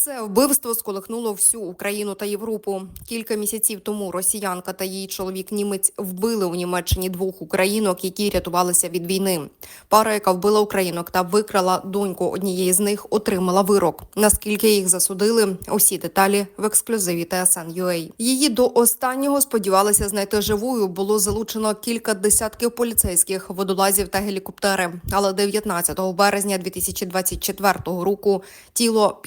Це вбивство сколихнуло всю Україну та Європу. Кілька місяців тому росіянка та її чоловік німець вбили у Німеччині двох українок, які рятувалися від війни. Пара, яка вбила українок та викрала доньку однієї з них, отримала вирок. Наскільки їх засудили, усі деталі в ексклюзиві TSN.ua. Її до останнього сподівалися знайти живою. Було залучено кілька десятків поліцейських, водолазів та гелікоптери. Але 19 березня 2024 року тіло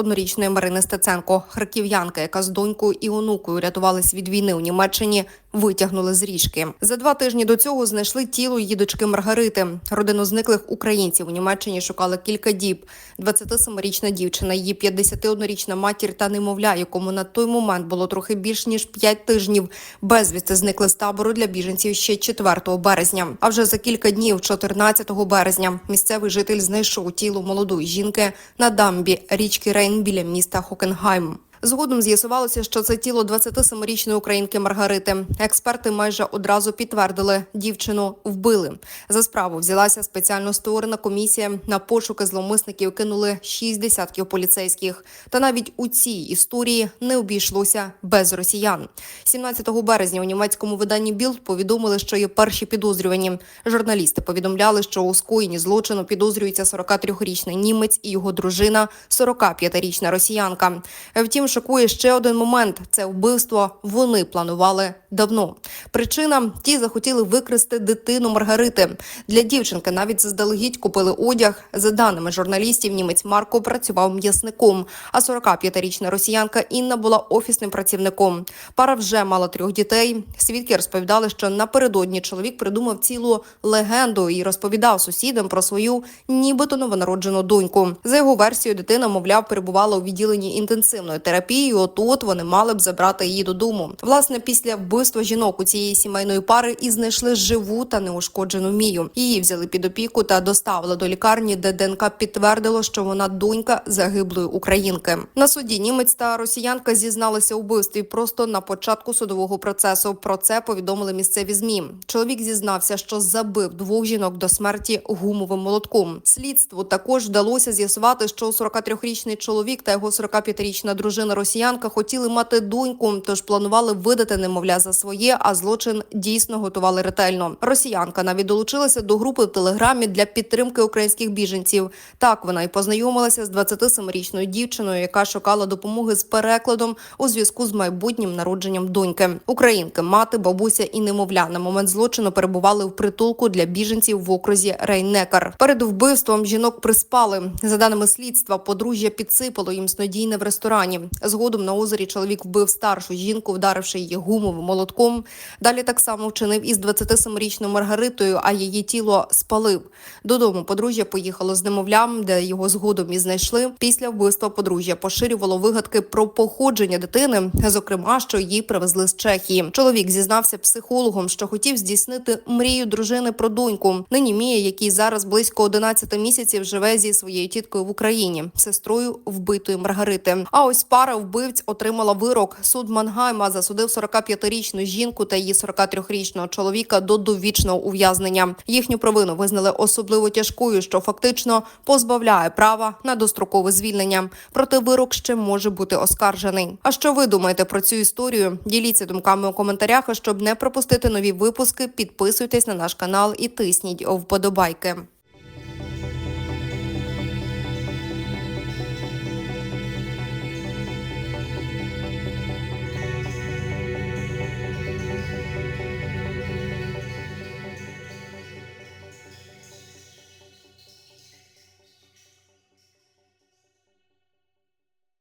51-річної Марини Стеценко, харків'янка, яка з донькою і онукою рятувались від війни у Німеччині, витягнули з річки. За два тижні до цього знайшли тіло її дочки Маргарити. Родину зниклих українців у Німеччині шукали кілька діб. 27-річна дівчина, її 51-річна матір та немовля, якому на той момент було трохи більш ніж 5 тижнів. Безвісти зникли з табору для біженців ще 4 березня. А вже за кілька днів, 14 березня, місцевий житель знайшов тіло молодої жінки на дамбі річки Рейн біля міста Хокенгайм. Згодом з'ясувалося, що це тіло 27-річної українки Маргарити. Експерти майже одразу підтвердили, дівчину вбили. За справу взялася спеціально створена комісія. На пошуки зловмисників кинули шість десятків поліцейських. Та навіть у цій історії не обійшлося без росіян. 17 березня у німецькому виданні Білд повідомили, що є перші підозрювані. Журналісти повідомляли, що у скоєнні злочину підозрюється 43-річний німець і його дружина, 45-річна росіянка. Втім, шокує ще один момент: це вбивство вони планували давно. Причина ті захотіли викрасти дитину Маргарити. Для дівчинки навіть заздалегідь купили одяг. За даними журналістів, німець Марко працював м'ясником, а 45-річна росіянка Інна була офісним працівником. Пара вже мала трьох дітей. Свідки розповідали, що напередодні чоловік придумав цілу легенду і розповідав сусідам про свою нібито новонароджену доньку. За його версією, дитина, мовляв, перебувала у відділенні інтенсивної терапії. Отут вони мали б забрати її додому. Власне, після вбивства жінок у цієї сімейної пари і знайшли живу та неушкоджену мію. Її взяли під опіку та доставили до лікарні, де ДНК підтвердило, що вона донька загиблої українки. На суді німець та росіянка зізналися у вбивстві просто на початку судового процесу. Про це повідомили місцеві змі. Чоловік зізнався, що забив двох жінок до смерті гумовим молотком. Слідству також вдалося з'ясувати, що 43-річний чоловік та його 45-річна дружина росіянка хотіли мати доньку, тож планували видати немовля за своє, а злочин дійсно готували ретельно. Росіянка навіть долучилася до групи в телеграмі для підтримки українських біженців. Так вона й познайомилася з 27-річною дівчиною, яка шукала допомоги з перекладом у зв'язку з майбутнім народженням доньки. Українки, мати, бабуся і немовля на момент злочину перебували в притулку для біженців в окрузі Рейнекар. Перед вбивством жінок приспали. За даними слідства, подружжя підсипало їм снодійне в ресторані. Згодом на озері чоловік вбив старшу жінку, вдаривши її гумовим молотком. Далі так само вчинив із 27-річною Маргаритою, а її тіло спалив. Додому подружжя поїхало з немовлям, де його згодом і знайшли. Після вбивства подружжя поширювало вигадки про походження дитини, зокрема, що її привезли з Чехії. Чоловік зізнався психологом, що хотів здійснити мрію дружини про доньку. Нині Мія, який зараз близько 11 місяців живе зі своєю тіткою в Україні, сестрою вбитої Маргарити. А ось пара вбивць отримала вирок. Суд Мангайма засудив 45-річну жінку та її 43-річного чоловіка до довічного ув'язнення. Їхню провину визнали особливо тяжкою, що фактично позбавляє права на дострокове звільнення. Проте вирок ще може бути оскаржений. А що ви думаєте про цю історію? Діліться думками у коментарях. А щоб не пропустити нові випуски, підписуйтесь на наш канал і тисніть вподобайки.